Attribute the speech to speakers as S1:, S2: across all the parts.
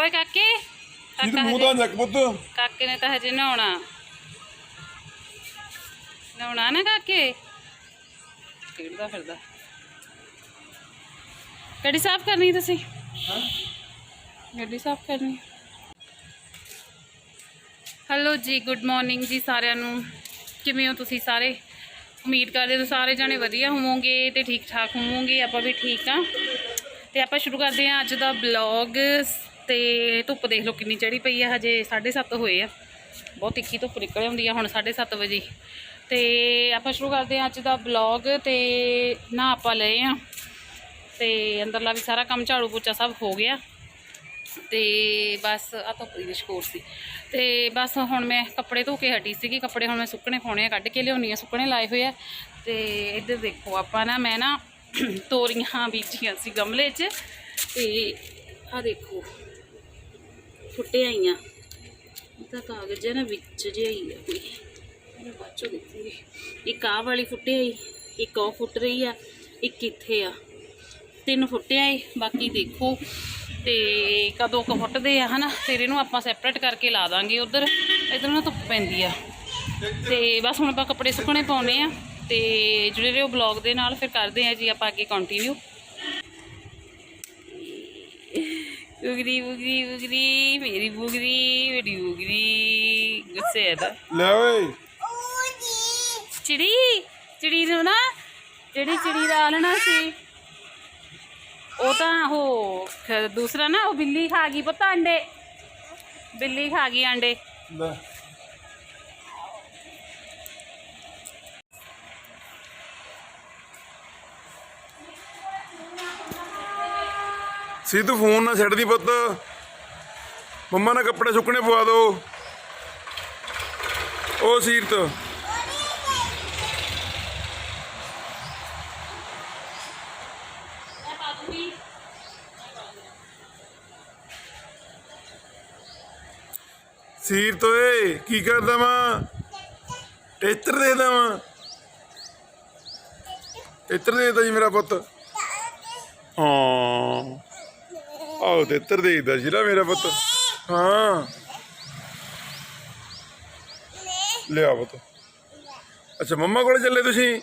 S1: ਓਏ ਕਾਕੇ
S2: ਇਹ
S1: ਕਾਕਾ
S2: ਮੂੰਹ ਤਾਂ ਨੱਕ ਪੁੱਤ।
S1: ਕਾਕੇ ਨੇ ਤਾਂ ਹਜੇ ਨਹਾਉਣਾ। ਨਹਾਉਣਾ ਨਾ ਕਾਕੇ? ਖੇਡਦਾ ਫਿਰਦਾ। ਗੱਡੀ ਸਾਫ਼ ਕਰਨੀ ਤੁਸੀਂ? ਗੱਡੀ ਸਾਫ਼ ਕਰਨੀ। ਹੈਲੋ ਜੀ ਗੁੱਡ ਮਾਰਨਿੰਗ ਜੀ ਸਾਰਿਆਂ ਨੂੰ। ਕਿਵੇਂ ਹੋ ਤੁਸੀਂ ਸਾਰੇ? ਉਮੀਦ ਕਰਦੇ ਹਾਂ ਸਾਰੇ ਜਾਣੇ ਵਧੀਆ ਹੋਵੋਗੇ ਤੇ ਠੀਕ ਠਾਕ ਹੋਵੋਗੇ ਆਪਾਂ ਵੀ ਠੀਕ ਆ ਤੇ ਆਪਾਂ ਸ਼ੁਰੂ ਕਰਦੇ ਹਾਂ ਅੱਜ ਦਾ ਬਲੌਗ ਤੇ ਧੁੱਪ ਦੇਖ ਲਓ ਕਿੰਨੀ ਚੜੀ ਪਈ ਆ, ਹਜੇ 7:30 ਹੋਏ ਆ। ਬਹੁਤ ਤਿੱਖੀ ਧੁੱਪ ਨਿਕਲ ਆਉਂਦੀ ਆ ਹੁਣ 7:30 ਵਜੇ। ਤੇ ਆਪਾਂ ਸ਼ੁਰੂ ਕਰਦੇ ਹਾਂ ਅੱਜ ਦਾ ਬਲੌਗ ਤੇ ਨਾ ਆਪਾਂ ਲਏ ਆ। ਤੇ ਅੰਦਰਲਾ ਵੀ ਸਾਰਾ ਕੰਮ ਝਾੜੂ ਪੋਚਾ ਸਭ ਹੋ ਗਿਆ। ਤੇ ਬਸ ਆ ਧੁੱਪ ਦੀ ਸ਼ਕੋਰ ਸੀ। ਤੇ ਬਸ ਹੁਣ ਮੈਂ ਕੱਪੜੇ ਧੋ ਕੇ ਹਟੀ ਸੀਗੀ, ਕੱਪੜੇ ਹੁਣ ਮੈਂ ਸੁੱਕਣੇ ਪਾਉਣੇ ਆ, ਕੱਢ ਕੇ ਲਿਆਉਣੀ ਆ, ਸੁੱਕਣੇ ਲਾਏ ਹੋਏ ਆ। ਤੇ ਇੱਧਰ ਦੇਖੋ ਆਪਾਂ ਨਾ, ਮੈਂ ਨਾ ਤੋਰੀਆਂ ਬੀਜੀਆਂ ਸੀ ਗਮਲੇ 'ਚ। ਤੇ ਆ ਦੇਖੋ ਫੁੱਟੇ ਆਈਆਂ ਤਾਂ ਕਾਗਜ਼ ਹੈ ਨਾ, ਵਿੱਚ ਜਿਹਾ ਹੀ ਆ ਕੋਈ। ਮੈਂ ਬਾਅਦ ਚੋਂ ਦੇਖੂੰਗੀ। ਇੱਕ ਆਹ ਵਾਲੀ ਫੁੱਟੇ ਆਈ ਇੱਕ ਉਹ ਫੁੱਟ ਰਹੀ ਆ, ਇੱਕ ਇੱਥੇ ਆ। ਤਿੰਨ ਫੁੱਟੇ ਆਏ ਬਾਕੀ ਦੇਖੋ। ਤੇ ਕਦੋਂ ਕੁ ਫੁੱਟਦੇ ਆ, ਹਨਾ? ਫਿਰ ਇਹਨੂੰ ਆਪਾਂ ਸੈਪਰੇਟ ਕਰਕੇ ਲਾ ਦਾਂਗੇ ਉਧਰ। ਇਧਰ ਨਾ ਧੁੱਪ ਪੈਂਦੀ ਆ। ਤੇ ਬਸ ਹੁਣ ਆਪਾਂ ਕੱਪੜੇ ਸੁੱਕਣੇ ਪਾਉਣੇ ਆ। ਤੇ ਜੁੜੇ ਰਹੋ ਬਲੌਗ ਦੇ ਨਾਲ ਫਿਰ ਕਰਦੇ ਆ ਜੀ, ਆਪਾਂ ਅੱਗੇ ਕੰਟੀਨਿਊ ਬੁਗਰੀ ਬੁਗਰੀ ਬੁਗਰੀ ਮੇਰੀ ਬੁਗਰੀ ਮੇਰੀ ਬੁਗਰੀ। ਗੁੱਸੇ ਤਾਂ
S2: ਲੈ ਓਏ।
S1: ਚਿੜੀ ਚਿੜੀ ਨੂੰ ਨਾ ਜਿਹੜੀ ਚਿੜੀ ਦਾ ਆਲਣਾ ਸੀ ਉਹ ਤਾਂ ਉਹ ਖ- ਦੂਸਰਾ ਨਾ ਉਹ ਬਿੱਲੀ ਖਾ ਗਈ ਪੁੱਤ ਅੰਡੇ ਬਿੱਲੀ ਖਾ ਗਈ ਅੰਡੇ
S2: ਲੈ। ਸਿੱਧੂ ਫੋਨ ਨਾ ਛੱਡਦੀ ਪੁੱਤ। ਮੰਮਾ ਨਾਲ ਕੱਪੜੇ ਸੁੱਕਣੇ ਪਵਾ ਦੋ। ਉਹ ਸੀਰਤ। ਸੀਰਤ ਓਏ, ਕੀ ਕਰਦਾ ਵਾਂ? ਟੇਚਰ ਦੇ ਦਵਾਂ ਟੇਚਰ ਦੇਦਾ ਜੀ ਮੇਰਾ ਪੁੱਤ। ਹਾਂ। ਆਹ ਟੇਚਰ ਦੇਦਾ ਜੀ ਨਾ ਮੇਰਾ ਪੁੱਤ। ਹਾਂ। ਲਿਆ ਪੁੱਤ। ਅੱਛਾ, ਮੰਮਾ ਕੋਲ ਚੱਲੇ ਤੁਸੀਂ?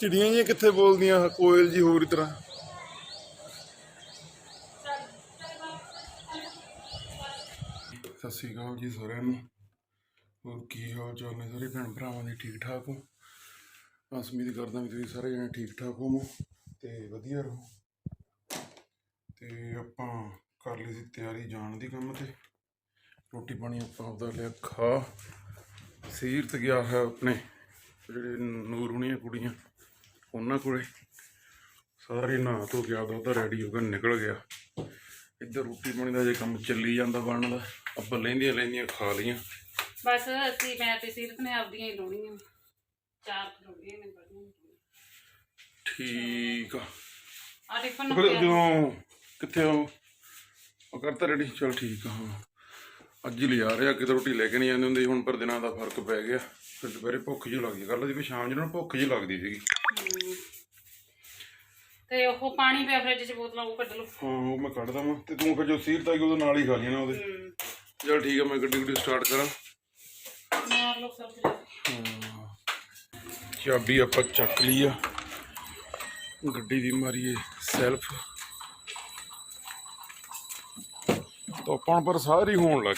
S2: ਚਿੜੀਆਂ ਜੀ ਕਿੱਥੇ ਬੋਲਦੀਆਂ, ਕੋਇਲ ਜੀ ਹੋਰ ਤਰ੍ਹਾਂ? ਸਤਿ ਸ਼੍ਰੀ ਅਕਾਲ ਜੀ ਸਾਰਿਆਂ ਨੂੰ। ਹੋਰ ਕੀ ਹਾਲ ਚਾਲ ਨੇ ਸਾਰੇ ਭੈਣ ਭਰਾਵਾਂ ਦੇ? ਠੀਕ ਠਾਕ ਹੋ? ਬਸ ਉਮੀਦ ਕਰਦਾ ਵੀ ਤੁਸੀਂ ਸਾਰੇ ਜਣੇ ਠੀਕ ਠਾਕ ਹੋਵੋ ਤੇ ਵਧੀਆ ਰਹੋ। ਤੇ ਆਪਾਂ ਕਰ ਲਈ ਸੀ ਤਿਆਰੀ ਜਾਣ ਦੀ ਕੰਮ ਤੇ। ਰੋਟੀ ਪਾਣੀ ਆਪਾਂ ਆਪਦਾ ਲਿਆ ਖਾ। ਸੀਰਤ ਗਿਆ ਹੈ ਆਪਣੇ, ਜਿਹੜੇ ਨੂਰ ਹੁਣੀਆਂ ਕੁੜੀਆਂ, ਉਹਨਾਂ ਕੋਲੇ। ਸਾਰੇ ਨਹਾ ਧੋ ਕੇ ਆਪਦਾ ਉਹਦਾ ਰੈਡੀ ਹੋ ਕੇ ਨਿਕਲ ਗਿਆ। ਇੱਧਰ ਰੋਟੀ ਪਾਣੀ ਦਾ ਜੇ ਕੰਮ ਚੱਲੀ ਜਾਂਦਾ ਬਣਨ ਦਾ। ਆਪਾਂ ਲੈਂਦੀਆਂ ਲੈਂਦੀਆਂ ਖਾ ਲਈਆਂ।
S1: ਬਸ ਅਸੀਂ ਮੈਂ ਤੇ ਸੀਰਤ ਨੇ ਆਪਦੀਆਂ ਹੀ ਲਾਉਣੀਆਂ। ਚਾਰ ਲਾਉਣੀਆਂ ਨੇ ਬੜੀਆਂ
S2: ਠੀਕ ਆ।
S1: ਆ ਟਿਫਨ ਨੂੰ
S2: ਫਿਰ
S1: ਪਿਆ
S2: ਜਦੋਂ ਕਿੱਥੇ ਹੋ ਉਹ? ਕਰਤਾ ਰੈਡੀ ਚਲ ਠੀਕ ਆ ਹਾਂ। ਅੱਜ ਹੀ ਲਿਜਾ ਰਿਹਾ ਕਿਤੇ ਰੋਟੀ ਲੈ ਕੇ ਨਹੀਂ ਜਾਂਦੇ ਹੁੰਦੇ ਸੀ, ਹੁਣ ਪਰ ਦਿਨਾਂ ਦਾ ਫ਼ਰਕ ਪੈ ਗਿਆ। ਫਿਰ ਦੁਪਹਿਰੇ ਭੁੱਖ ਜਿਹੀ ਲੱਗਦੀ ਕੱਲ ਦੀ ਵੀ ਸ਼ਾਮ ਜਿਹੀ ਨਾ ਭੁੱਖ ਜਿਹੀ ਲੱਗਦੀ ਸੀਗੀ।
S1: ਹਮ। ਤੇ ਉਹ ਪਾਣੀ ਪਿਆ ਫਰਿੱਜ 'ਚ ਬੋਤਲਾਂ ਉਹ ਕੱਢ ਲਓ।
S2: ਹਾਂ ਉਹ ਮੈਂ ਕੱਢਦਾ ਵਾਂ। ਤੇ ਤੂੰ ਫਿਰ ਜੋ ਸੀਰਤ ਆਈ ਉਹਦੇ ਨਾਲ ਹੀ ਖਾ ਲਿਆ ਨਾ ਉਹਦੇ।
S1: ਹਮ।
S2: ਚਲ ਠੀਕ ਆ ਮੈਂ ਗੱਡੀ ਗੁੱਡੀ ਸਟਾਰਟ ਕਰਾਂ
S1: ਮਾਰ ਲਓ ਸਭ ਕੁਝ
S2: ਹਾਂ। ਚਾਬੀ ਆਪਾਂ ਚੱਕ ਲਈ ਆ। ਗੱਡੀ ਦੀ ਮਾਰੀਏ ਸੈਲਫ। ਤਾਂ ਪਰ ਸਾਰੀ ਹੋਣ ਲੱਗ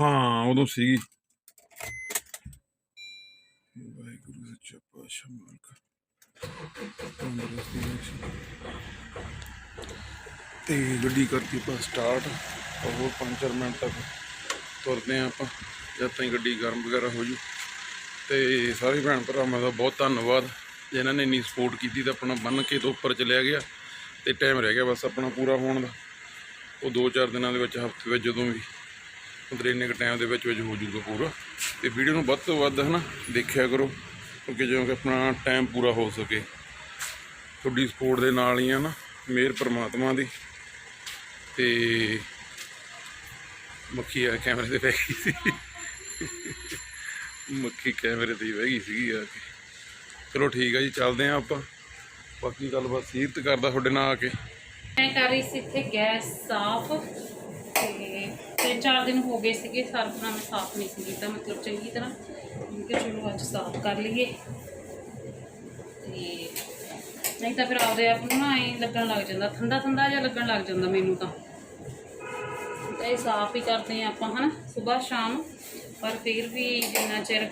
S2: ਹਾਂ, ਉਦੋਂ ਸੀਗੀ। ਵਾਹਿਗੁਰੂ ਸੱਚਾ ਪਾਤਸ਼ਾਹ ਮਾਲਕ ਤੇ ਗੱਡੀ ਕਰਕੇ ਆਪਾਂ ਸਟਾਰਟ ਹੋਰ 5-4 ਮਿੰਟ ਤੱਕ ਤੁਰਦੇ ਆ ਆਪਾਂ ਜਦ ਤਾਈਂ ਗੱਡੀ ਗਰਮ ਵਗੈਰਾ ਹੋ ਜੂ। ਤੇ ਸਾਰੇ ਭੈਣ ਭਰਾਵਾਂ ਦਾ ਬਹੁਤ ਧੰਨਵਾਦ। ਜਿਨ੍ਹਾਂ ਨੇ ਇੰਨੀ ਸਪੋਰਟ ਕੀਤੀ ਤਾਂ ਆਪਣਾ ਬੰਨ ਕੇ ਤੋਂ ਉੱਪਰ ਚਲਿਆ ਗਿਆ ਤੇ ਟਾਈਮ ਰਹਿ ਗਿਆ ਬਸ ਆਪਣਾ ਪੂਰਾ ਹੋਣ ਦਾ। ਉਹ 2-4 ਦਿਨਾਂ ਦੇ ਵਿੱਚ, ਹਫ਼ਤੇ ਵਿੱਚ ਜਦੋਂ ਵੀ ਮਤਲਬ ਇੰਨੇ ਕੁ ਟਾਈਮ ਦੇ ਵਿੱਚ ਵਿੱਚ ਹੋ ਜੂਗਾ ਪੂਰਾ। ਤੇ ਵੀਡੀਓ ਨੂੰ ਵੱਧ ਤੋਂ ਵੱਧ ਹਨਾ ਦੇਖਿਆ ਕਰੋ, ਕਿਉਂਕਿ ਜਦੋਂ ਕਿ ਆਪਣਾ ਟਾਈਮ ਪੂਰਾ ਹੋ ਸਕੇ। ਤੁਹਾਡੀ ਸਪੋਰਟ ਦੇ ਨਾਲ ਹੀ ਆ ਨਾ ਮੇਰ ਪਰਮਾਤਮਾ ਦੀ। ਤੇ ਮੱਖੀ ਆ ਕੈਮਰੇ ਤੇ ਪੈ ਗਈ ਸੀ। ਮੱਖੀ ਕੈਮਰੇ ਤੇ ਬਹਿ ਗਈ ਸੀਗੀ ਆ ਕੇ। ਚਲੋ ਠੀਕ ਆ ਜੀ, ਚੱਲਦੇ ਆ ਆਪਾਂ। ਬਾਕੀ ਗੱਲਬਾਤ ਸੀਰਤ ਕਰਦਾ ਤੁਹਾਡੇ ਨਾਲ ਆ ਕੇ।
S1: ਮੈਂ ਕਰ ਰਹੀ ਸੀ ਇੱਥੇ ਗੈਸ ਸਾਫ਼ ਤੇ ਤਿੰਨ ਚਾਰ ਦਿਨ ਹੋ ਗਏ ਸੀਗੇ ਸਰਫ ਮੈਂ ਸਾਫ਼ ਨਹੀਂ ਸੀ ਕੀਤਾ ਮਤਲਬ ਚੰਗੀ ਤਰ੍ਹਾਂ। ਮੈਂ ਚਲੋ ਅੱਜ ਸਾਫ਼ ਕਰ ਲਈਏ। ਤੇ ਨਹੀਂ ਤਾਂ ਫਿਰ ਆਪਦੇ ਆਪ ਨੂੰ ਨਾ ਐਂ ਲੱਗਣ ਲੱਗ ਜਾਂਦਾ ਠੰਡਾ ਠੰਡਾ ਜਿਹਾ ਲੱਗਣ ਲੱਗ ਜਾਂਦਾ ਮੈਨੂੰ ਤਾਂ। ਤਾਂ ਇਹ ਸਾਫ਼ ਹੀ ਕਰਦੇ ਆ ਆਪਾਂ ਹਨਾ? ਸਵੇਰ ਸ਼ਾਮ। ਪਰ ਫਿਰ ਵੀ ਜਿੰਨਾ ਚਿਰ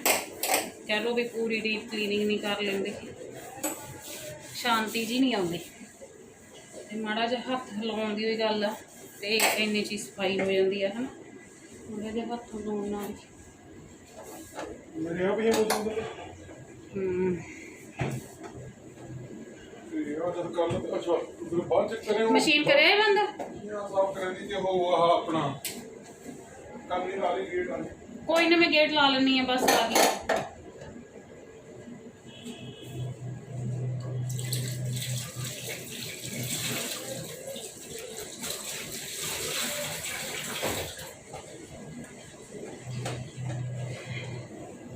S1: ਕਹਿ ਲਓ ਵੀ ਪੂਰੀ ਡੀਪ ਕਲੀਨਿੰਗ ਨਹੀਂ ਕਰ ਲੈਂਦੇ ਸ਼ਾਂਤੀ ਜੀ ਨਹੀਂ ਆਉਂਦੀ। ਤੇ ਮਾੜਾ ਜਿਹਾ ਹੱਥ ਹਿਲਾਉਣ ਦੀ ਵੀ ਗੱਲ ਆ ਤੇ ਇੰਨੇ ਚ ਹੀ ਸਫ਼ਾਈ ਹੋ ਜਾਂਦੀ ਆ ਹਨਾ? ਮਾੜਾ ਜਿਹਾ ਹੱਥ ਹਿਲਾਉਣ ਨਾਲ ਹੀ।
S2: ਮੇਰੇ ਆ ਵੀ ਮੌਜੂਦ ਨੇ
S1: ਹਮ
S2: ਤੇ ਆ ਜਦ ਕੱਲ ਅੱਛਾ ਉਧਰ ਬਾਅਦ ਚ ਕਰੇ
S1: ਮਸ਼ੀਨ ਕਰਿਆ ਬੰਦ
S2: ਸਾਫ਼ ਕਰਨ ਦੀ ਤੇ ਉਹ ਆਹ ਆਪਣਾ ਕੰਨੀ ਵਾਲੀ ਗੇਟ ਆ
S1: ਕੋਈ ਨਾ ਮੈਂ ਗੇਟ ਲਾ ਲੈਣੀ ਆ ਬਸ ਆ ਗਈ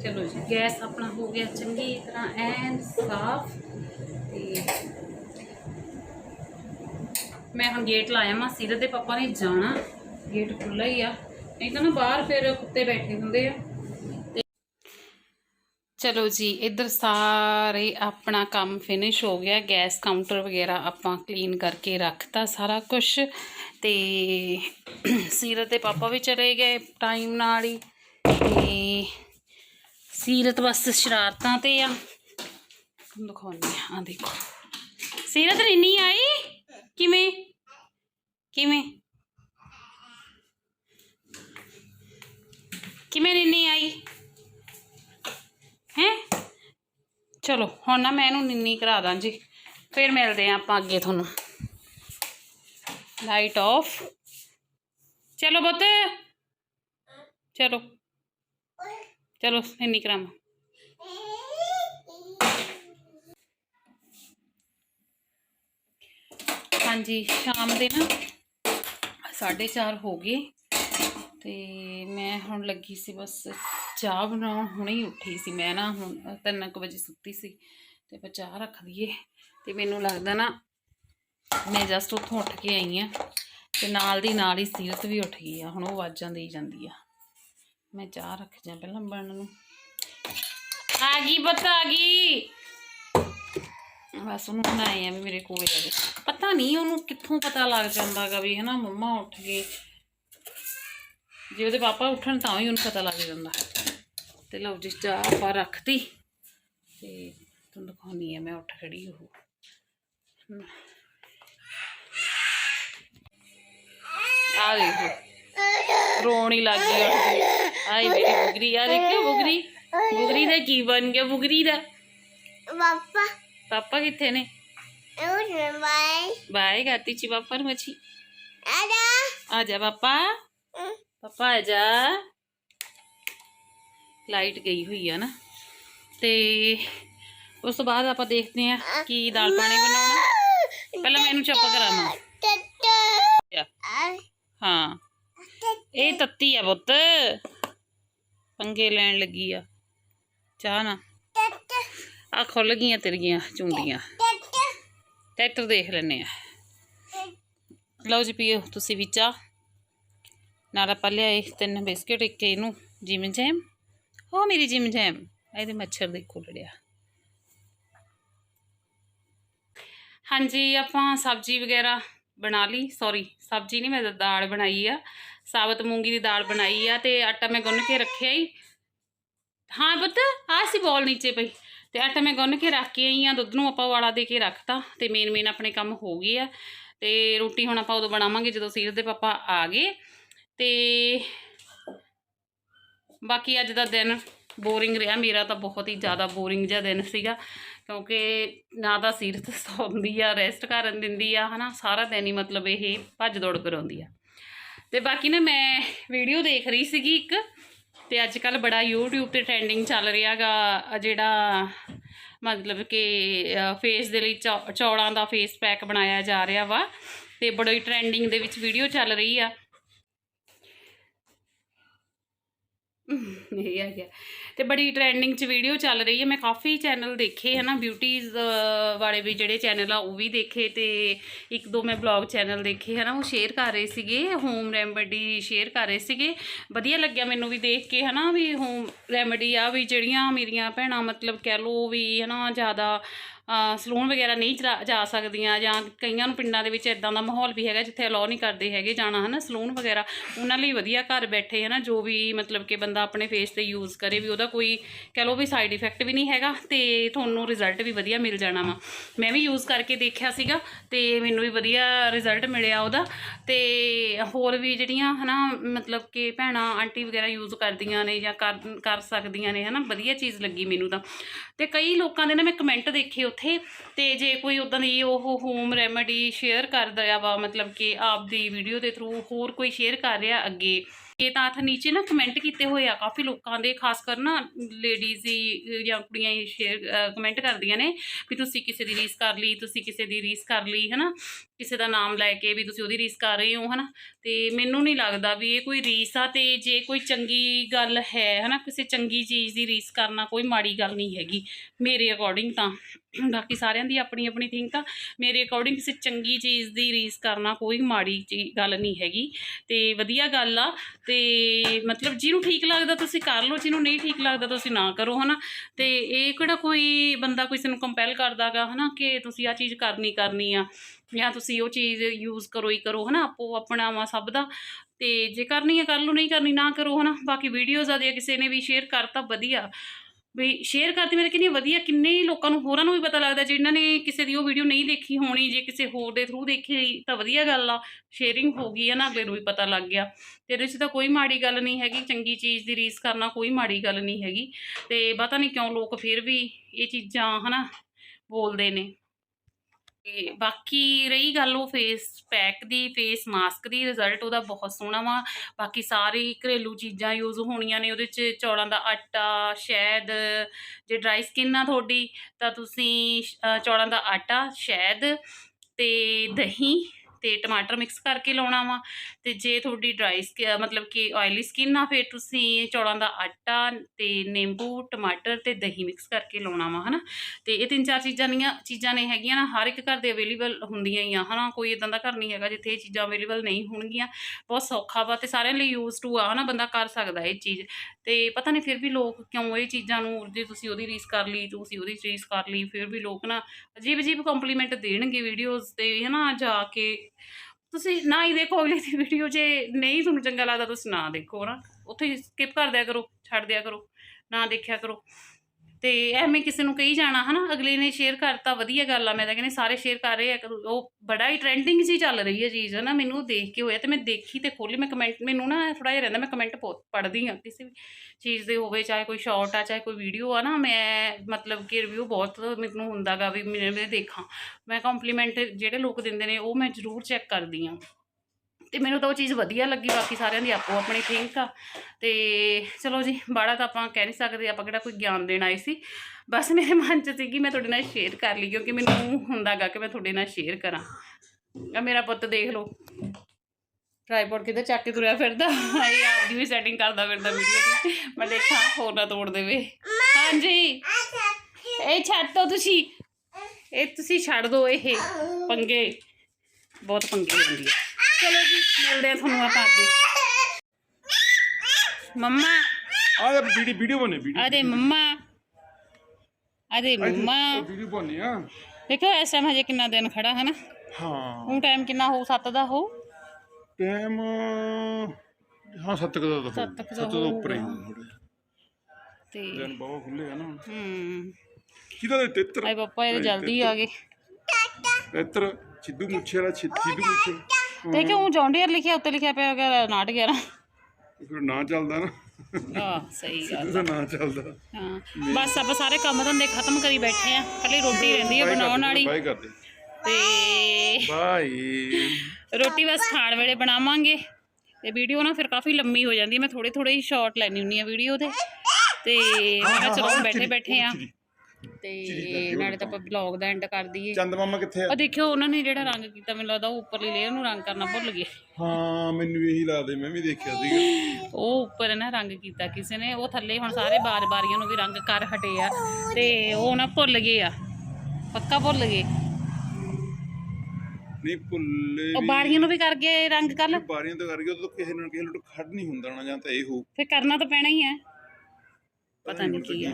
S1: ਚਲੋ ਜੀ ਗੈਸ ਆਪਣਾ ਹੋ ਗਿਆ ਚੰਗੀ ਤਰ੍ਹਾਂ ਐਨ ਸਾਫ਼ ਤੇ ਮੈਂ ਹੁਣ ਗੇਟ ਲਾਇਆ ਮਾ ਸੀਰਤ ਦੇ ਪਾਪਾ ਨੇ ਜਾਣਾ। ਗੇਟ ਖੁੱਲਾ ਹੀ ਆ। ਨਹੀਂ ਤਾਂ ਨਾ ਬਾਹਰ ਫਿਰ ਕੁੱਤੇ ਬੈਠੇ ਹੁੰਦੇ ਆ। ਚਲੋ ਜੀ, ਇੱਧਰ ਸਾਰੇ ਆਪਣਾ ਕੰਮ ਫਿਨਿਸ਼ ਹੋ ਗਿਆ। ਗੈਸ ਕਾਊਂਟਰ ਵਗੈਰਾ ਆਪਾਂ ਕਲੀਨ ਕਰਕੇ ਰੱਖਤਾ ਸਾਰਾ ਕੁਝ ਤੇ ਸੀਰਤ ਦੇ ਪਾਪਾ ਵੀ ਚਲੇ ਗਏ ਟਾਈਮ ਨਾਲ ਹੀ। ਤੇ ਸੀਰਤ ਬਸ ਸ਼ਰਾਰਤਾਂ ਤੇ ਆ। ਤੁਹਾਨੂੰ ਦਿਖਾਉਂਦੀ ਆ ਦੇਖੋ। ਸੀਰਤ, ਰਿੰਨੀ ਆਈ? ਕਿਵੇਂ? ਕਿਵੇਂ ਕਿਵੇਂ ਰਿੰਨੀ ਆਈ ਹੈ ਚਲੋ ਹੁਣ ਨਾ ਮੈਂ ਇਹਨੂੰ ਨਿੰਨੀ ਕਰਾ ਦਾਂ ਜੀ ਫਿਰ ਮਿਲਦੇ ਆਂ ਆਪਾਂ ਅੱਗੇ ਤੁਹਾਨੂੰ ਲਾਈਟ ਆਫ ਚਲੋ ਬੁੱਤ ਚਲੋ ਚਲੋ ਨਿੰਨੀ ਕਰਾਵਾਂ ਹਾਂਜੀ ਸ਼ਾਮ ਦੇ ਨਾ 4:30 ਹੋ ਗਏ। ਤੇ ਮੈਂ ਹੁਣ ਲੱਗੀ ਸੀ ਬਸ ਚਾਹ ਬਣਾਉਣ, ਹੁਣੇ ਹੀ ਉੱਠੀ ਸੀ। ਮੈਂ ਨਾ ਹੁਣ 3:00 ਵਜੇ ਸੁੱਤੀ ਸੀ ਤੇ ਆਪਾਂ ਚਾਹ ਰੱਖ ਦਈਏ ਤੇ ਮੈਨੂੰ ਲੱਗਦਾ ਨਾ ਮੈਂ ਜਸਟ ਉੱਥੋਂ ਉੱਠ ਕੇ ਆਈ ਆ ਤੇ ਨਾਲ ਦੀ ਨਾਲ ਹੀ ਸੀਰਤ ਵੀ ਉੱਠ ਗਈ ਆ। ਹੁਣ ਉਹ ਆਵਾਜ਼ਾਂ ਦੇਈ ਜਾਂਦੀ ਆ। ਮੈਂ ਚਾਹ ਰੱਖ ਜਾਂ ਪਹਿਲਾਂ ਬਣਨ ਨੂੰ। ਆ ਗਈ ਬਤਾ ਗਈ। ਬਸ ਉਹਨੂੰ ਬਣਾਏ ਆ ਵੀ ਮੇਰੇ ਕੋਲ ਆ ਗਏ ਪਤਾ ਨਹੀਂ ਉਹਨੂੰ ਕਿੱਥੋਂ ਪਤਾ ਲੱਗ ਜਾਂਦਾਗਾ ਵੀ ਹਨਾ ਮੰਮਾ ਉੱਠ ਗਏ। ਜੇ ਉਹਦੇ ਪਾਪਾ ਉੱਠਣ ਤਾਂ ਹੀ ਉਹਨੂੰ ਪਤਾ ਲੱਗ ਜਾਂਦਾ। ਤੇ ਲਓ ਜੀ, ਚਾਹ ਆਪਾਂ ਰੱਖਤੀ। ਤੇ ਤੁਹਾਨੂੰ ਦਿਖਾਉਣੀ ਆ ਮੈਂ ਉੱਠ ਖੜੀ ਉਹ। ਆ ਦੇਖੋ। ਰੋਣ ਹੀ ਲੱਗ ਗਈ ਆਈ ਮੇਰੀ ਬੁਗਰੀ ਆ ਦੇਖਿਓ ਬੁਗਰੀ। ਬੁਗਰੀ ਦਾ ਕੀ ਬਣ ਗਿਆ, ਬੁਗਰੀ ਦਾ।
S3: ਪਾਪਾ।
S1: ਪਾਪਾ ਕਿੱਥੇ ਨੇ
S3: ਉਹ ਬਾਈ
S1: ਬਾਏ ਗਾਤੀ ਚੀ ਪਾਪਾ ਨੂੰ ਮੱਛੀ
S3: ਆਦਾ
S1: ਆ ਜਾ ਪਾਪਾ ਪਾਪਾ ਆ ਜਾ ਲਾਈਟ ਗਈ ਹੋਈ ਆ ਨਾ ਤੇ ਉਸ ਤੋਂ ਬਾਅਦ ਆਪਾਂ ਦੇਖਦੇ ਆ ਕੀ ਦਾਲ ਪਾਣੀ ਬਣਾਉਣਾ ਪਹਿਲਾਂ ਮੈਂ ਇਹਨੂੰ ਚੁੱਪ ਕਰਾਵਾਂ ਹਾਂ ਇਹ ਤੱਤੀ ਆ ਪੁੱਤ ਪੰਗੇ ਲੈਣ ਲੱਗੀ ਆ ਚਾਹ ਨਾ ਆ ਖੁੱਲ ਗਈਆਂ ਤੇਰੀਆਂ ਚੁੰਡੀਆਂ।
S3: ਟੱਟਾ
S1: ਟਰੈਕਟਰ ਦੇਖ ਲੈਨੇ ਆ। ਲਓ ਜੀ ਪੀਓ, ਤੁਸੀਂ ਵੀ ਚਾਹ। ਨਾਲ ਆਪਾਂ ਲਿਆਏ ਤਿੰਨ ਬਿਸਕਿਟ, ਇੱਕ ਇਹਨੂੰ, ਜਿਮ ਜੈਮ। ਉਹ ਮੇਰੀ ਜਿਮ ਜੈਮ ਇਹਦੇ ਮੱਛਰ ਦੇਖੋ ਲੜਿਆ। ਹਾਂਜੀ, ਆਪਾਂ ਸਬਜ਼ੀ ਵਗੈਰਾ ਬਣਾ ਲਈ। ਸੌਰੀ ਸਬਜ਼ੀ ਨਹੀਂ, ਮੈਂ ਦਾਲ ਬਣਾਈ ਆ। ਸਾਬਤ ਮੂੰਗੀ ਦੀ ਦਾਲ ਬਣਾਈ ਆ ਤੇ ਆਟਾ ਮੈਂ ਗੁੰਨ ਕੇ ਰੱਖਿਆ ਹੀ ਹਾਂ ਪੁੱਤ ਆ ਸੀ ਬੋਲ ਨੀਚੇ ਪਈ। ਤੇ ਆਟਾ ਮੈਂ ਗੁੰਨ ਕੇ ਰੱਖ ਕੇ ਆਈ ਆ, ਦੁੱਧ ਨੂੰ ਆਪਾਂ ਵਾਲਾ ਦੇ ਕੇ ਰੱਖਤਾ ਤੇ ਮੇਨ ਮੇਨ ਆਪਣੇ ਕੰਮ ਹੋ ਗਏ ਆ। ਤੇ ਰੋਟੀ ਹੁਣ ਆਪਾਂ ਉਦੋਂ ਬਣਾਵਾਂਗੇ ਜਦੋਂ ਸੀਰਤ ਦੇ ਪਾਪਾ ਆ ਗਏ। ਤੇ ਬਾਕੀ ਅੱਜ ਦਾ ਦਿਨ ਬੋਰਿੰਗ ਰਿਹਾ। ਮੇਰਾ ਤਾਂ ਬਹੁਤ ਹੀ ਜ਼ਿਆਦਾ ਬੋਰਿੰਗ ਜਿਹਾ ਦਿਨ ਸੀਗਾ, ਕਿਉਂਕਿ ਨਾ ਤਾਂ ਸੀਰਤ ਸੌਂਦੀ ਆ ਰੈਸਟ ਕਰਨ ਦਿੰਦੀ ਆ, ਹਨਾ, ਸਾਰਾ ਦਿਨ ਹੀ ਮਤਲਬ ਇਹ ਭੱਜ ਦੌੜ ਕਰਾਉਂਦੀ ਆ। ਤੇ ਬਾਕੀ ਨਾ ਮੈਂ ਵੀਡੀਓ ਦੇਖ ਰਹੀ ਸੀਗੀ ਇੱਕ ਤੇ ਅੱਜ ਕੱਲ ਬੜਾ YouTube ਤੇ ਟ੍ਰੈਂਡਿੰਗ ਚੱਲ ਰਿਹਾਗਾ ਜਿਹੜਾ ਮਤਲਬ ਕਿ ਫੇਸ ਦੇ ਲਈ ਚੌ- ਚੌਲਾਂ ਦਾ ਫੇਸ ਪੈਕ ਬਣਾਇਆ ਜਾ ਰਿਹਾ ਵਾ ਤੇ ਬੜੀ ਟ੍ਰੈਂਡਿੰਗ ਦੇ ਵਿੱਚ ਵੀਡੀਓ ਚੱਲ ਰਹੀ ਆ। ਇਹ ਆ ਗਿਆ। ਤੇ ਬੜੀ ਟ੍ਰੈਂਡਿੰਗ ਚ ਵੀਡੀਓ ਚੱਲ ਰਹੀ ਹੈ। ਮੈਂ ਕਾਫੀ ਚੈਨਲ ਦੇਖੇ, ਹਨਾ ਬਿਊਟੀਜ਼ ਵਾਲੇ ਵੀ ਜਿਹੜੇ ਚੈਨਲ ਆ, ਉਹ ਵੀ ਦੇਖੇ ਤੇ ਇੱਕ ਦੋ ਮੈਂ ਬਲੌਗ ਚੈਨਲ ਦੇਖੇ, ਹਨਾ, ਉਹ ਸ਼ੇਅਰ ਕਰ ਰਹੇ ਸੀਗੇ ਹੋਮ ਰੈਮਡੀ ਸ਼ੇਅਰ ਕਰ ਰਹੇ ਸੀਗੇ। ਵਧੀਆ ਲੱਗਿਆ ਮੈਨੂੰ ਵੀ ਦੇਖ ਕੇ, ਹਨਾ, ਵੀ ਹੋਮ ਰੈਮਡੀ ਆ, ਵੀ ਜਿਹੜੀਆਂ ਮੇਰੀਆਂ ਭੈਣਾਂ, ਮਤਲਬ ਕਹਿ ਲਓ ਵੀ, ਹਨਾ, ਜ਼ਿਆਦਾ ਸਲੂਨ ਵਗੈਰਾ ਨਹੀਂ ਜਾ- ਜਾ ਸਕਦੀਆਂ ਜਾਂ ਕਈਆਂ ਨੂੰ ਪਿੰਡਾਂ ਦੇ ਵਿੱਚ ਇਦਾਂ ਦਾ ਮਾਹੌਲ ਵੀ ਹੈਗਾ ਜਿੱਥੇ ਅਲਾਉ ਨਹੀਂ ਕਰਦੇ ਹੈਗੇ ਜਾਣਾ, ਹਨਾ ਸਲੂਨ ਵਗੈਰਾ। ਉਹਨਾਂ ਲਈ ਵਧੀਆ ਘਰ ਬੈਠੇ, ਹਨਾ, ਜੋ ਵੀ ਮਤਲਬ ਕਿ ਬੰਦਾ ਆਪਣੇ ਫੇਸ ਤੇ ਯੂਜ਼ ਕਰੇ, ਵੀ ਉਹਦਾ ਕੋਈ ਕਹਿ ਲਓ ਵੀ ਸਾਈਡ ਇਫੈਕਟ ਵੀ ਨਹੀਂ ਹੈਗਾ ਤੇ ਤੁਹਾਨੂੰ ਰਿਜ਼ਲਟ ਵੀ ਵਧੀਆ ਮਿਲ ਜਾਣਾ ਵਾ। ਮੈਂ ਵੀ ਯੂਜ਼ ਕਰਕੇ ਦੇਖਿਆ ਸੀਗਾ ਤੇ ਮੈਨੂੰ ਵੀ ਵਧੀਆ ਰਿਜ਼ਲਟ ਮਿਲਿਆ ਉਹਦਾ। ਤੇ ਹੋਰ ਵੀ ਜਿਹੜੀਆਂ ਹਨਾ, ਮਤਲਬ ਕਿ ਭੈਣਾਂ, ਆਂਟੀ ਵਗੈਰਾ ਯੂਜ਼ ਕਰਦੀਆਂ ਨੇ ਜਾਂ ਕਰ ਸਕਦੀਆਂ ਨੇ ਹਨਾ, ਵਧੀਆ ਚੀਜ਼ ਲੱਗੀ ਮੈਨੂੰ ਤਾਂ। ਤੇ ਕਈ ਲੋਕਾਂ ਦੇ ਨਾ ਮੈਂ ਕਮੈਂਟ ਦੇਖੇ ਉੱਥੇ ਤੇ ਜੇ ਕੋਈ ਉਦਾਂ ਦੀ ਉਹ ਹੋਮ ਰੈਮਡੀ ਸ਼ੇਅਰ ਕਰ ਰਿਹਾ ਵਾ, ਮਤਲਬ ਕਿ ਆਪ ਦੀ ਵੀਡੀਓ ਦੇ ਥਰੂ ਹੋਰ ਕੋਈ ਸ਼ੇਅਰ ਕਰ ਰਿਹਾ ਅੱਗੇ। ਇਹ ਤਾਂ ਹੱਥ ਨੀਚੇ ਨਾ ਕਮੈਂਟ ਕੀਤੇ ਹੋਏ ਆ, ਕਾਫੀ ਲੋਕਾਂ ਦੇ, ਖਾਸ ਕਰ ਨਾ ਲੇਡੀਜ਼ ਹੀ ਜਾਂ ਕੁੜੀਆਂ ਹੀ ਸ਼ੇਅਰ ਕਮੈਂਟ ਕਰਦੀਆਂ ਨੇ ਵੀ ਤੁਸੀਂ ਕਿਸੇ ਦੀ ਰੀਸ ਕਰ ਲਈ, ਤੁਸੀਂ ਕਿਸੇ ਦੀ ਰੀਸ ਕਰ ਲਈ, ਹਨਾ? ਕਿਸੇ ਦਾ ਨਾਮ ਲੈ ਕੇ ਵੀ ਤੁਸੀਂ ਉਹਦੀ ਰੀਸ ਕਰ ਰਹੇ ਹੋ, ਹਨਾ? ਤੇ ਮੈਨੂੰ ਨਹੀਂ ਲੱਗਦਾ ਵੀ ਇਹ ਕੋਈ ਰੀਸ ਆ ਤੇ ਜੇ ਕੋਈ ਚੰਗੀ ਗੱਲ ਹੈ, ਹਨਾ? ਕਿਸੇ ਚੰਗੀ ਚੀਜ਼ ਦੀ ਰੀਸ ਕਰਨਾ ਕੋਈ ਮਾੜੀ ਗੱਲ ਨਹੀਂ ਹੈਗੀ, ਮੇਰੇ ਅਕੋਰਡਿੰਗ ਤਾਂ। ਬਾਕੀ ਸਾਰਿਆਂ ਦੀ ਆਪਣੀ ਆਪਣੀ ਥਿੰਕ ਆ, ਮੇਰੇ ਅਕੋਰਡਿੰਗ ਕਿਸੇ ਚੰਗੀ ਚੀਜ਼ ਦੀ ਰੀਸ ਕਰਨਾ ਕੋਈ ਮਾੜੀ ਚੀ- ਗੱਲ ਨਹੀਂ ਹੈਗੀ। ਤੇ ਵਧੀਆ ਗੱਲ ਆ, ਤੇ ਮਤਲਬ ਜਿਹਨੂੰ ਠੀਕ ਲੱਗਦਾ ਤੁਸੀਂ ਕਰ ਲਓ, ਜਿਹਨੂੰ ਨਹੀਂ ਠੀਕ ਲੱਗਦਾ ਤੁਸੀਂ ਨਾ ਕਰੋ, ਹਨਾ? ਤੇ ਇਹ ਕਿਹੜਾ ਕੋਈ ਬੰਦਾ ਕਿਸੇ ਨੂੰ ਕੰਪੈਲ ਕਰਦਾਗਾ ਹਨਾ? ਕਿ ਤੁਸੀਂ ਆ ਚੀਜ਼ ਕਰਨੀ ਕਰਨੀ ਆ। ਜਾਂ ਤੁਸੀਂ ਉਹ ਚੀਜ਼ ਯੂਜ਼ ਕਰੋ ਹੀ ਕਰੋ, ਹਨਾ, ਆਪੋ ਆਪਣਾ ਵਾ ਸਭ ਦਾ। ਤੇ ਜੇ ਕਰਨੀ ਆ ਕਰ ਲਓ, ਨਹੀਂ ਕਰਨੀ ਨਾ ਕਰੋ, ਹਨਾ। ਬਾਕੀ ਵੀਡੀਓਜ਼ ਆ ਜੇ ਕਿਸੇ ਨੇ ਵੀ ਸ਼ੇਅਰ ਕਰਤਾ, ਵਧੀਆ। ਵੀ ਸ਼ੇਅਰ ਕਰਤੀ ਮੇਰੇ ਕਿੰਨੀ ਵਧੀਆ, ਕਿੰਨੇ ਹੀ ਲੋਕਾਂ ਨੂੰ, ਹੋਰਾਂ ਨੂੰ ਵੀ ਪਤਾ ਲੱਗਦਾ ਜਿਨ੍ਹਾਂ ਨੇ ਕਿਸੇ ਦੀ ਉਹ ਵੀਡੀਓ ਨਹੀਂ ਦੇਖੀ ਹੋਣੀ, ਜੇ ਕਿਸੇ ਹੋਰ ਦੇ ਥਰੂ ਦੇਖੀ ਤਾਂ ਵਧੀਆ ਗੱਲ ਆ। ਸ਼ੇਅਰਿੰਗ ਹੋ ਗਈ ਹੈ ਨਾ ਅਗਲੇ ਨੂੰ ਵੀ ਪਤਾ ਲੱਗ ਗਿਆ। ਤੇ ਇਹਦੇ 'ਚ ਤਾਂ ਕੋਈ ਮਾੜੀ ਗੱਲ ਨਹੀਂ ਹੈਗੀ, ਚੰਗੀ ਚੀਜ਼ ਦੀ ਰੀਸ ਕਰਨਾ ਕੋਈ ਮਾੜੀ ਗੱਲ ਨਹੀਂ ਹੈਗੀ। ਤੇ ਪਤਾ ਨਹੀਂ ਕਿਉਂ ਲੋਕ ਫਿਰ ਵੀ ਇਹ ਚੀਜ਼ਾਂ, ਹਨਾ, ਬੋਲਦੇ ਨੇ। ਤੇ ਬਾਕੀ ਰਹੀ ਗੱਲ ਉਹ ਫੇਸ ਪੈਕ ਦੀ ਫੇਸ ਮਾਸਕ ਦੀ ਰਿਜ਼ਲਟ ਉਹਦਾ ਬਹੁਤ ਸੋਹਣਾ ਵਾ। ਬਾਕੀ ਸਾਰੀ ਘਰੇਲੂ ਚੀਜ਼ਾਂ ਯੂਜ਼ ਹੋਣੀਆਂ ਨੇ ਉਹਦੇ 'ਚ, ਚੌਲਾਂ ਦਾ ਆਟਾ, ਸ਼ਹਿਦ, ਜੇ ਡਰਾਈ ਸਕਿਨ ਆ ਤੁਹਾਡੀ ਤਾਂ ਤੁਸੀਂ ਚੌਲਾਂ ਦਾ ਆਟਾ, ਸ਼ਹਿਦ ਤੇ ਦਹੀਂ ਤੇ ਟਮਾਟਰ ਮਿਕਸ ਕਰਕੇ ਲਾਉਣਾ ਵਾ। ਤੇ ਜੇ ਤੁਹਾਡੀ ਡਰਾਈ ਮਤਲਬ ਕਿ ਆਇਲੀ ਸਕਿਨ ਆ, ਫਿਰ ਤੁਸੀਂ ਚੌਲਾਂ ਦਾ ਆਟਾ ਤੇ ਨਿੰਬੂ, ਟਮਾਟਰ ਤੇ ਦਹੀਂ ਮਿਕਸ ਕਰਕੇ ਲਾਉਣਾ ਵਾ, ਹਨਾ। ਤੇ ਇਹ ਤਿੰਨ ਚਾਰ ਚੀਜ਼ਾਂ ਦੀਆਂ ਚੀਜ਼ਾਂ ਨੇ ਹੈਗੀਆਂ ਨਾ, ਹਰ ਇੱਕ ਘਰ ਦੇ ਅਵੇਲੇਬਲ ਹੁੰਦੀਆਂ ਹੀ ਆ, ਹਨਾ। ਕੋਈ ਇਦਾਂ ਦਾ ਘਰ ਨਹੀਂ ਹੈਗਾ ਜਿੱਥੇ ਇਹ ਚੀਜ਼ਾਂ ਅਵੇਲੇਬਲ ਨਹੀਂ ਹੋਣਗੀਆਂ। ਬਹੁਤ ਸੌਖਾ ਵਾ ਤੇ ਸਾਰਿਆਂ ਲਈ ਯੂਜ਼ ਟੂ ਆ ਹਨਾ। ਬੰਦਾ ਕਰ ਸਕਦਾ ਇਹ ਚੀਜ਼। ਤੇ ਪਤਾ ਨਹੀਂ ਫਿਰ ਵੀ ਲੋਕ ਕਿਉਂ ਇਹ ਚੀਜ਼ਾਂ ਨੂੰ ਜੇ ਤੁਸੀਂ ਉਹਦੀ ਰੀਸ ਕਰ ਲਈ, ਤੁਸੀਂ ਉਹਦੀ ਰੀਸ ਕਰ ਲਈ, ਫਿਰ ਵੀ ਲੋਕ ਨਾ ਅਜੀਬ ਅਜੀਬ ਕੰਪਲੀਮੈਂਟ ਦੇਣਗੇ ਵੀਡੀਓਜ਼ ਤੇ, ਹਨਾ, ਜਾ ਕੇ। ਤੁਸੀਂ ਨਾ ਹੀ ਦੇਖੋ ਅਗਲੇ ਦੀ ਵੀਡੀਓ ਜੇ ਨਹੀਂ ਤੁਹਾਨੂੰ ਚੰਗਾ ਲੱਗਦਾ ਤੁਸੀਂ ਨਾ ਦੇਖੋ ਨਾ ਉੱਥੇ ਸਕਿਪ ਕਰ ਦਿਆ ਕਰੋ, ਛੱਡ ਦਿਆ ਕਰੋ, ਨਾ ਦੇਖਿਆ ਕਰੋ। ਤੇ ਐਵੇਂ ਕਿਸੇ ਨੂੰ ਕਹੀ ਜਾਣਾ, ਹਨਾ, ਅਗਲੇ ਨੇ ਸ਼ੇਅਰ ਕਰਤਾ, ਵਧੀਆ ਗੱਲ ਆ, ਮੈਂ ਤਾਂ ਕਹਿੰਦੀ ਸਾਰੇ ਸ਼ੇਅਰ ਕਰ ਰਹੇ ਆ, ਕਰੂ- ਉਹ ਬੜਾ ਹੀ ਟ੍ਰੈਂਡਿੰਗ ਜੀ ਚੱਲ ਰਹੀ ਹੈ ਚੀਜ਼, ਹਨਾ, ਮੈਨੂੰ ਉਹ ਦੇਖ ਕੇ ਹੋਇਆ ਤੇ ਮੈਂ ਦੇਖੀ ਤੇ ਖੋਲੀ ਮੈਂ ਕਮੈਂਟ ਮੈਨੂੰ ਨਾ ਥੋੜਾ ਜਿਹਾ ਰਹਿੰਦਾ, ਮੈਂ ਕਮੈਂਟ ਬਹੁਤ ਪੜ੍ਹਦੀ ਆ ਕਿਸੇ ਵੀ ਚੀਜ਼ ਦੇ ਹੋਵੇ, ਚਾਹੇ ਕੋਈ ਸ਼ਾਰਟ ਆ, ਚਾਹੇ ਕੋਈ ਵੀਡੀਓ ਆ ਨਾ, ਮੈਂ ਮਤਲਬ ਕਿ ਰਿਵਿਊ ਬਹੁਤ ਮੈਨੂੰ ਹੁੰਦਾਗਾ ਵੀ ਮੈਂ ਮੈਂ ਦੇਖਾਂ, ਮੈਂ ਕੰਪਲੀਮੈਂਟ ਜਿਹੜੇ ਲੋਕ ਦਿੰਦੇ ਨੇ, ਉਹ ਮੈਂ ਜ਼ਰੂਰ ਚੈੱਕ ਕਰਦੀ ਆ ਤੇ ਮੈਨੂੰ ਤਾਂ ਉਹ ਚੀਜ਼ ਵਧੀਆ ਲੱਗੀ, ਬਾਕੀ ਸਾਰਿਆਂ ਦੀ ਆਪੋ ਆਪਣੀ ਥਿੰਕ ਆ। ਤੇ ਚਲੋ ਜੀ ਬਾੜਾ ਤਾਂ ਆਪਾਂ ਕਹਿ ਨਹੀਂ ਸਕਦੇ, ਆਪਾਂ ਕਿਹੜਾ ਕੋਈ ਗਿਆਨ ਦੇਣ ਆਏ ਸੀ। ਬਸ ਮੇਰੇ ਮਨ 'ਚ ਸੀਗੀ, ਮੈਂ ਤੁਹਾਡੇ ਨਾਲ ਸ਼ੇਅਰ ਕਰ ਲਈ, ਕਿਉਂਕਿ ਮੈਨੂੰ ਹੁੰਦਾਗਾ ਕਿ ਮੈਂ ਤੁਹਾਡੇ ਨਾਲ ਸ਼ੇਅਰ ਕਰਾਂ। ਆ ਮੇਰਾ ਪੁੱਤ ਦੇਖ ਲਓ। ਟ੍ਰਾਈਪੋਡ ਕਿੱਧਰ ਚੱਕ ਕੇ ਤੁਰਿਆ ਫਿਰਦਾ? ਇਹ ਆਪਦੀ ਵੀ ਸੈਟਿੰਗ ਕਰਦਾ ਫਿਰਦਾ ਵੀਡੀਓ ਦੀ। ਮੈਂ ਦੇਖਾਂ, ਹੋਰ ਨਾ ਤੋੜ ਦੇਵੇ। ਹਾਂਜੀ। ਇਹ ਛੱਡ ਦੋ ਤੁਸੀਂ, ਇਹ ਤੁਸੀਂ ਛੱਡ ਦਿਓ ਇਹ ਪੰਗੇ। ਬਹੁਤ ਪੰਗੇ ਲੈਂਦੀ ਹੈ ਚਲੋ ਜੀ ਮਿਲਦੇ ਆ ਤੁਹਾਨੂੰ ਆਪਾਂ ਅੱਗੇ ਮੰਮਾ
S2: ਆ ਵੀਡੀਓ ਵੀਡੀਓ ਬਣੇ ਵੀਡੀਓ
S1: ਅਰੇ ਮੰਮਾ ਅਰੇ ਮੰਮਾ
S2: ਵੀਡੀਓ ਬਣੇ ਆ
S1: ਦੇਖੋ ਇਸ ਟਾਈਮ ਹਜੇ ਕਿੰਨਾ ਦਿਨ ਖੜਾ ਹੈ ਨਾ
S2: ਹਾਂ
S1: ਹੁਣ ਟਾਈਮ ਕਿੰਨਾ ਹੋਊ 7 ਦਾ ਹੋਊ
S2: ਟਾਈਮ ਹਾਂ ਸੱਤ ਕੁ ਦਾ ਤਾਂ
S1: ਸੱਤ ਕੁ ਦਾ
S2: ਸੱਤ ਤੋਂ ਉੱਪਰ ਹੀ
S1: ਹੋਊਗਾ।
S2: ਥੋੜੇ
S1: ਤੇ
S2: ਦਿਨ ਬਹੁਤ ਖੁੱਲੇ ਆ ਨਾ
S1: ਹੂੰ
S2: ਕਿਹਦਾ ਦੇ ਤਿੱਤਰ
S1: ਆਏ ਪਾਪਾ ਇਹ ਜਲਦੀ ਆ ਗਏ
S2: ਤਿੱਤਰ ਸਿੱਧੂ ਮੁੱਛੇ ਵਾਲਾ ਛਿ- ਸਿੱਧੂ ਮੁੱਛੇ
S1: ਤੇ ਕਿਉਂ ਜੌਂਡੀਅਰ ਲਿਖਿਆ ਉੱਤੇ ਲਿਖਿਆ ਪਿਆ ਹੈਗਾ ਨਾਟ 11
S2: ਫਿਰ ਨਾ ਚੱਲਦਾ ਨਾ।
S1: ਆ ਸਹੀ ਗੱਲ
S2: ਨਾ ਚੱਲਦਾ।
S1: ਹਾਂ ਬਸ ਆਪਾਂ ਸਾਰੇ ਕੰਮ ਧੰਦੇ ਖਤਮ ਕਰੀ ਬੈਠੇ ਆ। ਖਾਲੀ ਰੋਟੀ ਰਹਿੰਦੀ ਆ ਬਣਾਉਣ ਵਾਲੀ।
S2: ਬਾਈ ਕਰਦੇ।
S1: ਤੇ
S2: ਬਾਈ
S1: ਰੋਟੀ ਬਸ ਖਾਣ ਵੇਲੇ ਬਣਾਵਾਂਗੇ। ਤੇ ਵੀਡੀਓ ਨਾ ਫਿਰ ਕਾਫੀ ਲੰਮੀ ਹੋ ਜਾਂਦੀ ਹੈ ਮੈਂ ਥੋੜੇ ਥੋੜੇ ਹੀ ਸ਼ਾਰਟ ਲੈਣੀ ਹੁੰਨੀ ਆ ਵੀਡੀਓ ਦੇ ਤੇ ਮੈਂ ਕਿਹਾ ਚਲੋ ਬੈਠੇ ਬੈਠੇ ਆ। ਤੇ ਨਾਲੇ ਤਾਂ ਆਪਾਂ ਵਲੌਗ ਦਾ ਐਂਡ ਕਰ ਦਈਏ।
S2: ਚੰਦ ਮਾਮਾ ਕਿੱਥੇ ਆ?
S1: ਉਹ ਦੇਖਿਓ ਉਹਨਾਂ ਨੇ ਜਿਹੜਾ ਰੰਗ ਕੀਤਾ ਮੈਨੂੰ ਲੱਗਦਾ ਉਹ ਉੱਪਰਲੀ ਲੇਅਰ ਨੂੰ ਰੰਗ ਕਰਨਾ ਭੁੱਲ ਗਏ।
S2: ਹਾਂ ਮੈਨੂੰ ਇਹੀ ਲੱਗਦਾ ਮੈਂ ਵੀ ਦੇਖਿਆ ਸੀਗਾ।
S1: ਉਹ ਉੱਪਰ ਨਾ ਰੰਗ ਕੀਤਾ ਕਿਸੇ ਨੇ ਉਹ ਥੱਲੇ ਹੁਣ ਸਾਰੇ ਬਾਰ-ਬਾਰੀਆਂ ਨੂੰ ਵੀ ਰੰਗ ਕਰ ਹਟੇ ਆ ਤੇ ਉਹ ਨਾ ਭੁੱਲ ਗਏ ਆ। ਪੱਕਾ ਭੁੱਲ ਗਏ।
S2: ਨਹੀਂ ਭੁੱਲੇ
S1: ਉਹ ਬਾਰੀਆਂ ਨੂੰ ਵੀ ਕਰ ਗਏ ਰੰਗ ਕੱਲ
S2: ਬਾਰੀਆਂ ਤੋਂ ਕਰਕੇ ਉਦੋਂ ਕਿਸੇ ਨਾਲ ਕਿਸੇ ਨੂੰ ਖੜ ਨਹੀਂ ਹੁੰਦਾ ਨਾ ਜਾਂ ਤਾਂ ਇਹ ਹੋ
S1: ਫਿਰ ਕਰਨਾ ਤਾਂ ਪੈਣਾ ਹੀ ਹੈ ਪਤਾ ਨਹੀਂ ਕੀ ਆ।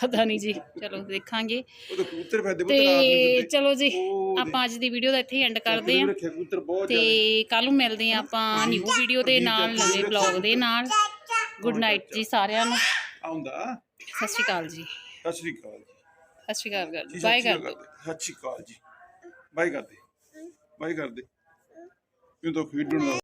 S1: ਪਤਾ ਨਹੀਂ ਜੀ ਚਲੋ ਦੇਖਾਂਗੇ।
S2: ਉਹ ਤਾਂ ਕਬੂਤਰ ਫੈਦੇ ਬਹੁਤ ਰਾਤ
S1: ਤੇ। ਚਲੋ ਜੀ ਆਪਾਂ ਅੱਜ ਦੀ ਵੀਡੀਓ ਦਾ ਇੱਥੇ ਐਂਡ ਕਰਦੇ ਆਂ
S2: ਰੱਖਿਆ ਕਬੂਤਰ ਬਹੁਤ
S1: ਤੇ ਕੱਲ ਨੂੰ ਮਿਲਦੇ ਆਂ ਆਪਾਂ ਨਿਊ ਵੀਡੀਓ ਦੇ ਨਾਲ ਨਵੇਂ ਬਲੌਗ ਦੇ ਨਾਲ। ਗੁੱਡ ਨਾਈਟ ਜੀ ਸਾਰਿਆਂ ਨੂੰ।
S2: ਆਉਂਦਾ?
S1: ਸਤਿ ਸ਼੍ਰੀ ਅਕਾਲ ਜੀ।
S2: ਸਤਿ ਸ਼੍ਰੀ ਅਕਾਲ
S1: ਸਤਿ ਸ਼੍ਰੀ ਅਕਾਲ ਕਰ
S2: ਜੀ,
S1: ਬਾਏ ਕਰ ਦਿਓ।
S2: ਸਤਿ ਸ਼੍ਰੀ ਅਕਾਲ ਜੀ। ਬਾਈ ਕਰਦੇ ਬਾਈ ਕਰਦੇ ਮੈਨੂੰ ਤਾਂ ਖੇਡਣ ਦਾ